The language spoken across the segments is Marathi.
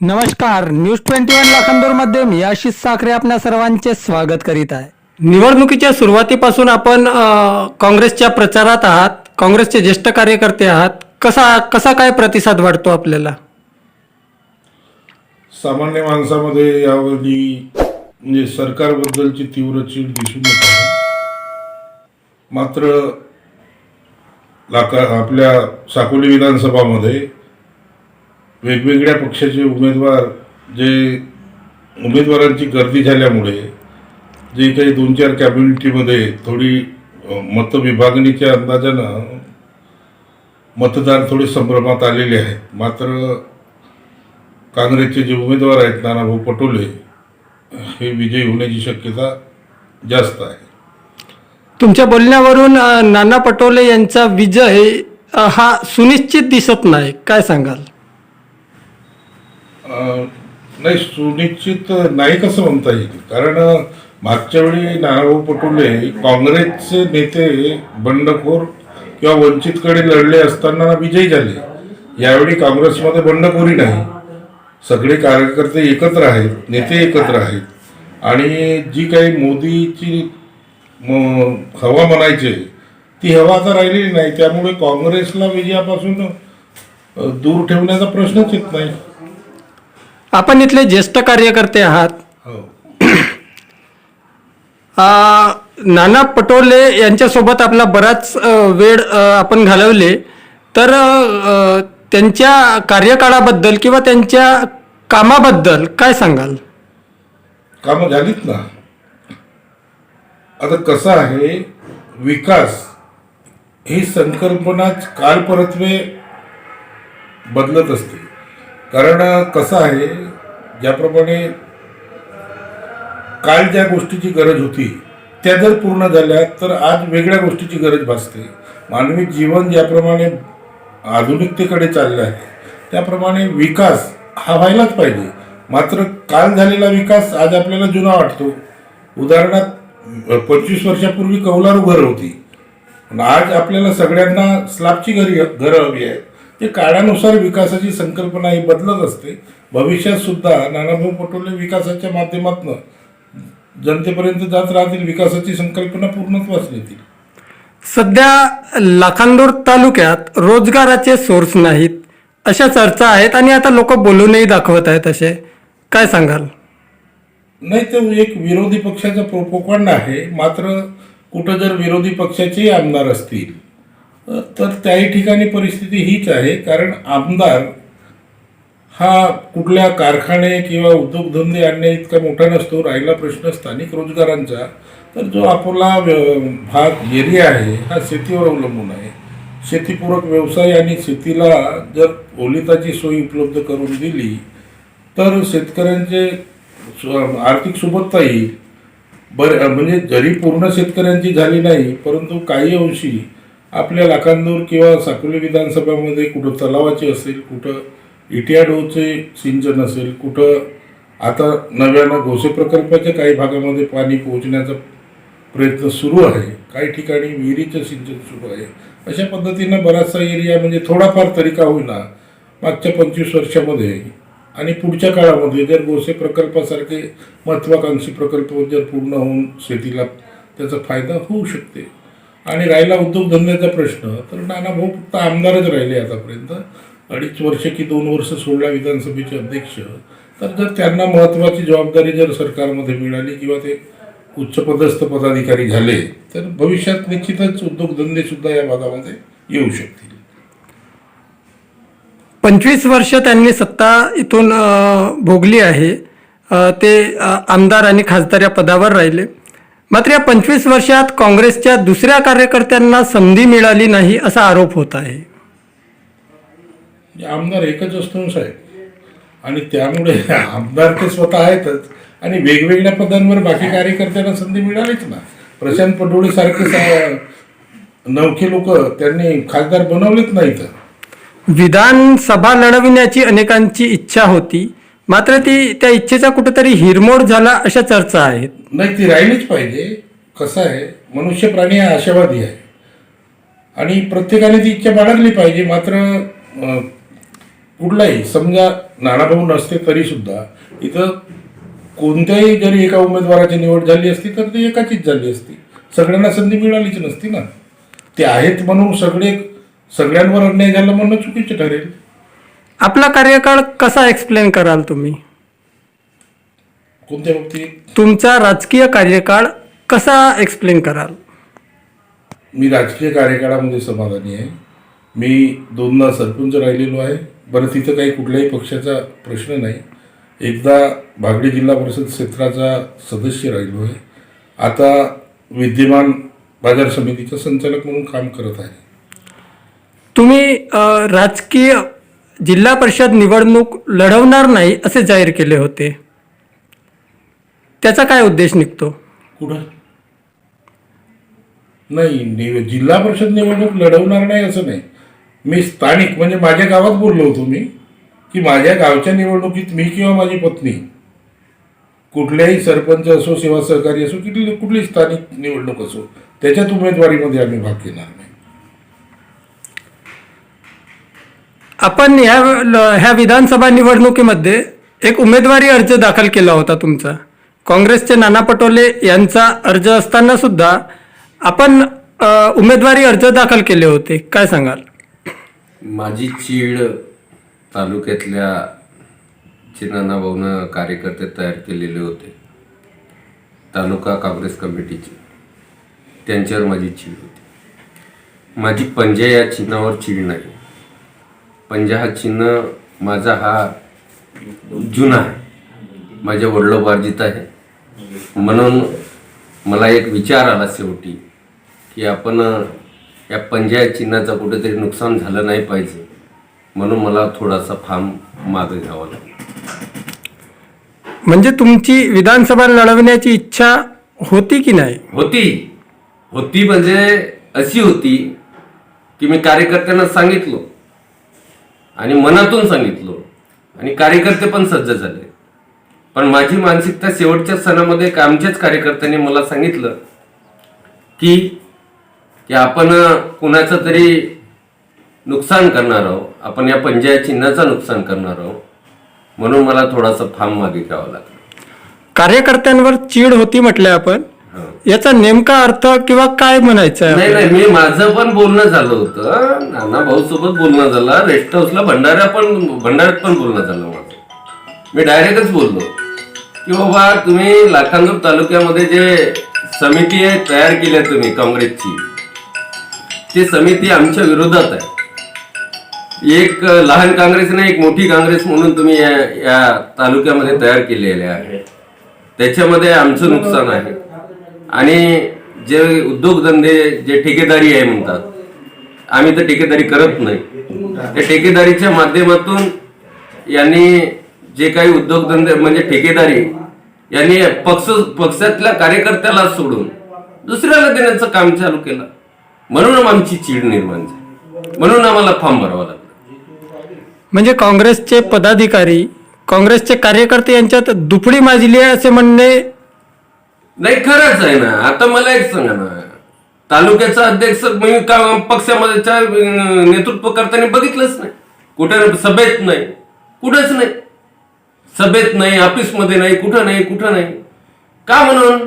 नमस्कार न्यूज ट्वेंटी वन लाखांदूरमध्ये मी आशिष साखरे आपल्या सर्वांचे स्वागत करीत आहे. निवडणुकीच्या सुरुवातीपासून आपण काँग्रेसच्या प्रचारात आहात काँग्रेसचे ज्येष्ठ कार्यकर्ते आहात. कसा कसा काय प्रतिसाद वाढतो आपल्याला? सामान्य माणसामध्ये यावेळी म्हणजे सरकारबद्दलची तीव्र चीड दिसून येत आहे. मात्र लाका आपल्या साकोली विधानसभामध्ये वेगवेगळ्या पक्षाचे उमेदवार जे उमेदवारांची गर्दी झाल्यामुळे जे काही दोन चार कॅम्युनिटीमध्ये थोडी मतविभागणीच्या अंदाजानं मतदार थोडे संभ्रमात आलेले आहेत. मात्र काँग्रेसचे जे उमेदवार आहेत नानाभाऊ पटोले हे विजयी होण्याची शक्यता जास्त आहे. तुमच्या बोलण्यावरून नाना पटोले यांचा विजय हा सुनिश्चित दिसत नाही. काय सांगाल? नाही सुनिश्चित नाही कसं म्हणता येईल. कारण मागच्या वेळी नानाभाऊ पटोले काँग्रेसचे नेते बंडखोर किंवा वंचितकडे लढले असताना विजयी झाले. यावेळी काँग्रेसमध्ये बंडखोरी नाही. सगळे कार्यकर्ते एकत्र आहेत नेते एकत्र आहेत. आणि जी काही मोदीची हवा म्हणायची ती हवा आता राहिलेली नाही. त्यामुळे काँग्रेसला विजयापासून दूर ठेवण्याचा प्रश्नच येत नाही. आपण इथले ज्येष्ठ कार्यकर्ते आहात. हो. नाना पटोले यांच्यासोबत आपला बराच वेळ आपण घालवले. तर त्यांच्या कार्यकाळाबद्दल किंवा त्यांच्या कामाबद्दल काय सांगाल? कामं झालीत ना. आता कसं आहे विकास ही संकल्पनाच कालपरत्वे बदलत असते. कारण कसं आहे ज्याप्रमाणे काल ज्या गोष्टीची गरज होती त्या जर पूर्ण झाल्या तर आज वेगळ्या गोष्टीची गरज भासते. मानवी जीवन ज्याप्रमाणे आधुनिकतेकडे चाललं आहे त्याप्रमाणे विकास हा व्हायलाच पाहिजे. मात्र काल झालेला विकास आज आपल्याला जुना वाटतो. उदाहरणार्थ पंचवीस वर्षापूर्वी कौलारू घरं होती. आज आपल्याला सगळ्यांना स्लॅबची घरी घरं हवी आहेत. ते काळानुसार विकासाची संकल्पना ही बदलत असते. भविष्यात सुद्धा नानाभाऊ पटोले विकासाच्या माध्यमातून जनतेपर्यंत जात राहतील विकासाची संकल्पना पूर्णत्वास नेतील सध्या लाखांदूर तालुक्यात रोजगाराचे सोर्स नाहीत अशा चर्चा आहेत आणि आता लोक बोलूनही दाखवत आहेत असे. काय सांगाल? नाही तो एक विरोधी पक्षाचा प्रोपोकंड आहे मात्र कुठं जर विरोधी पक्षाचेही आमदार असतील तर त्याही ठिकाणी परिस्थिती हीच आहे. कारण आमदार हा कुठल्या कारखाने किंवा उद्योगधंदे आणण्या इतका मोठा नसतो. राहिला प्रश्न स्थानिक रोजगारांचा. तर जो आपला व्य- भाग एरिया आहे हा शेतीवर अवलंबून आहे. शेतीपूरक व्यवसाय आणि शेतीला जर ओलिताची सोय उपलब्ध करून दिली तर शेतकऱ्यांचे आर्थिक सुबत्ता येईल. बर म्हणजे जरी पूर्ण शेतकऱ्यांची झाली नाही परंतु काही अंशी आपल्या लाखांदूर किंवा साकोली विधानसभामध्ये कुठं तलावाचे असेल कुठं इटियाडोचे सिंचन असेल कुठं आता नव्यानं घोसे प्रकल्पाच्या काही भागामध्ये पाणी पोहोचण्याचा प्रयत्न सुरू आहे काही ठिकाणी विहिरीचं सिंचन सुरू आहे अशा पद्धतीनं बराचसा एरिया म्हणजे थोडाफार तरीका होईना मागच्या पंचवीस वर्षामध्ये आणि पुढच्या काळामध्ये जर गोसे प्रकल्पासारखे महत्त्वाकांक्षी प्रकल्प जर पूर्ण होऊन शेतीला त्याचा फायदा होऊ शकते. आणि राहिला उद्योगधंद्याचा प्रश्न तर नाना भाऊ फक्त आमदारच राहिले आतापर्यंत. अडीच वर्ष की दोन वर्ष सोडला विधानसभेचे अध्यक्ष. तर जर त्यांना महत्त्वाची जबाबदारी जर सरकारमध्ये मिळाली किंवा ते उच्चपदस्थ पदाधिकारी झाले तर भविष्यात निश्चितच उद्योगधंदे सुद्धा या भागामध्ये येऊ शकतील. पंचवीस वर्ष त्यांनी सत्ता इथून भोगली आहे. ते आमदार आणि खासदार या पदावर राहिले. मात्र या पंचवीस वर्षात काँग्रेसच्या दुसऱ्या कार्यकर्त्यांना संधी मिळाली नाही असा आरोप होत आहे. म्हणजे आमदार एकच असतो साहेब. आणि त्यामुळे आमदार ते स्वतः आहेतच. आणि वेगवेगळ्या पदांवर बाकी कार्यकर्त्यांना संधी मिळालीच ना. प्रशांत पटोळे सारखे नवखे लोक त्यांनी खासदार बनवलेच नाहीत विधानसभा लढविण्याची अनेकांची इच्छा होती. मात्र ती त्या इच्छेचा कुठेतरी हिरमोड झाला अशा चर्चा आहेत. नाही ती राहिलीच पाहिजे. कसं आहे मनुष्य प्राणी हा आशावादी आहे. आणि प्रत्येकाने ती इच्छा बाळगली पाहिजे मात्र कुठलाही समजा नानाभाऊ नसते तरी सुद्धा इथं कोणत्याही जरी एका उमेदवाराची निवड झाली असती तर ती एकाचीच झाली असती. सगळ्यांना संधी मिळालीच नसती ना. ते आहेत म्हणून सगळे सगळ्यांवर अन्याय झाला म्हणणं चुकीचं ठरेल. आपला कार्यकाळ कसा एक्सप्लेन कराल तुम्ही? कोणत्या बाबतीत? तुमचा राजकीय कार्यकाळ कसा एक्सप्लेन कराल? मी राजकीय कार्यकाळामध्ये समाधानी आहे. मी दोनदा सरपंच राहिलेलो आहे. बरं तिथं काही कुठल्याही पक्षाचा प्रश्न नाही. एकदा भागडी जिल्हा परिषद क्षेत्राचा सदस्य राहिलो आहे. आता विद्यमान बाजार समितीचा संचालक म्हणून काम करत आहे. तुम्ही अ, राजकीय जिल्हा परिषद निवडणूक लढवणार नाही असे जाहीर केले होते. त्याचा काय उद्देश निघतो? कुठं? नाही निव जिल्हा परिषद निवडणूक लढवणार नाही असं नाही. मी स्थानिक म्हणजे माझ्या गावात बोललो होतो मी की माझ्या गावच्या निवडणुकीत मी किंवा माझी पत्नी कुठल्याही सरपंच असो सेवा सहकारी असो कुठली कुठली स्थानिक निवडणूक असो त्याच्यात उमेदवारीमध्ये आम्ही भाग घेणार नाही. आपण ह्या ल- ह्या विधानसभा निवडणुकीमध्ये एक उमेदवारी अर्ज दाखल केला होता तुमचा. काँग्रेसचे नाना पटोले यांचा अर्ज असताना सुद्धा आपण उमेदवारी अर्ज दाखल केले होते. काय सांगाल? माझी चीड तालुक्यातल्या चिनाना भाऊनं कार्यकर्ते तयार केलेले होते. तालुका काँग्रेस कमिटीचे. त्यांच्यावर माझी चीड होती. माझी पंजा या चिन्हावर चीड नाही. पंजा हा चिन्ह माझा हा जुना आहे. माझ्या वडिलोपार्जित आहे. म्हणून मला एक विचार आला शेवटी की आपण या पंजा चिन्हाचं कुठेतरी नुकसान झालं नाही पाहिजे. म्हणून मला थोडासा फार्म मागे घ्यावा लागला. म्हणजे तुमची विधानसभा लढवण्याची इच्छा होती की नाही? होती. होती म्हणजे अशी होती की मी कार्यकर्त्यांना सांगितलो आणि मनातून सांगितलो. आणि कार्यकर्ते पण सज्ज झाले. पण माझी मानसिकता शेवटच्या सणामध्ये एक आमच्याच कार्यकर्त्यांनी मला सांगितलं की की आपण कुणाचं तरी नुकसान करणार आहोत. आपण या पंजाय चिन्हाचं नुकसान करणार आहोत. म्हणून मला थोडासा फार्म मागे घ्यावा लागला. कार्यकर्त्यांवर चीड होती म्हटलं आपण. याचा नेमका अर्थ किंवा काय म्हणायचं आहे नाही नाही मी माझं पण बोलणं झालं होतं. नाना भाऊ सोबत बोलणं झालं. रेस्ट हाऊसला भंडाऱ्या पण भंडाऱ्यात पण बोलणं झालं माझं. मी डायरेक्टच बोललो. की बाबा तुम्ही लाखांदूर तालुक्यामध्ये जे समिती आहे तयार केली आहे तुम्ही काँग्रेसची ती समिती आमच्या विरोधात आहे. एक लहान काँग्रेस नाही एक मोठी काँग्रेस म्हणून तुम्ही या या तालुक्यामध्ये तयार केलेले आहे. त्याच्यामध्ये आमचं नुकसान आहे. आणि जे उद्योगधंदे जे ठेकेदारी आहे म्हणतात आम्ही तर ठेकेदारी करत नाही. त्या ठेकेदारीच्या माध्यमातून यांनी जे काही उद्योगधंदे म्हणजे ठेकेदारी यांनी पक्ष पक्षातल्या कार्यकर्त्याला सोडून दुसऱ्याला देण्याचं काम चालू केलं. म्हणून आमची चीड निर्माण झाली. म्हणून आम्हाला फॉर्म भरावा लागला. म्हणजे काँग्रेसचे पदाधिकारी काँग्रेसचे कार्यकर्ते यांच्यात दुपडी माजली आहे असे म्हणणे नाही खरंच आहे ना. आता मला एक सांगा ना. तालुक्याचा अध्यक्ष मी का पक्षामध्ये च्या, अं, नेतृत्व करताना बघितलंच नाही. कुठे सभेत नाही. कुठेच नाही. सभेत नाही ऑफिसमध्ये नाही कुठं नाही कुठं नाही. का म्हणून?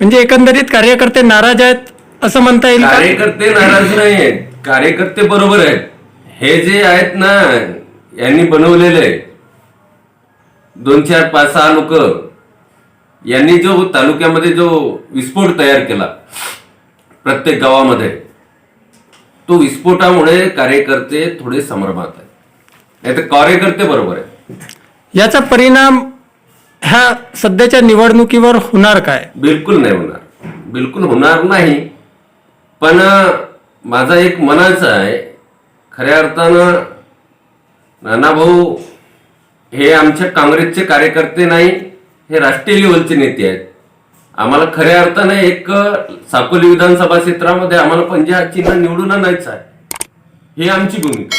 म्हणजे एकंदरीत कार्यकर्ते नाराज आहेत असं म्हणता येईल का? कार्यकर्ते नाराज नाही आहेत. कार्यकर्ते बरोबर आहेत. हे जे आहेत ना यांनी बनवलेले आहे. दोन चार पाच सहा लोक यांनी जो तालुक्यामध्ये जो विस्फोट तयार केला प्रत्येक गावामध्ये तो विस्फोटामुळे कार्यकर्ते थोडे संभ्रमात आहेत. नाही तर कार्यकर्ते बरोबर आहे याचा परिणाम ह्या सध्याच्या निवडणुकीवर होणार काय? बिलकुल नाही होणार. बिलकुल होणार नाही. पण माझा एक मनाचा आहे. खऱ्या अर्थानं नानाभाऊ हे आमच्या काँग्रेसचे कार्यकर्ते नाही हे राष्ट्रीय लेवलचे नेते आहेत. आम्हाला खऱ्या अर्थाने एक साकोली विधानसभा क्षेत्रामध्ये आम्हाला पंजाब चिन्ह निवडून आणायचं आहे. ही आमची भूमिका.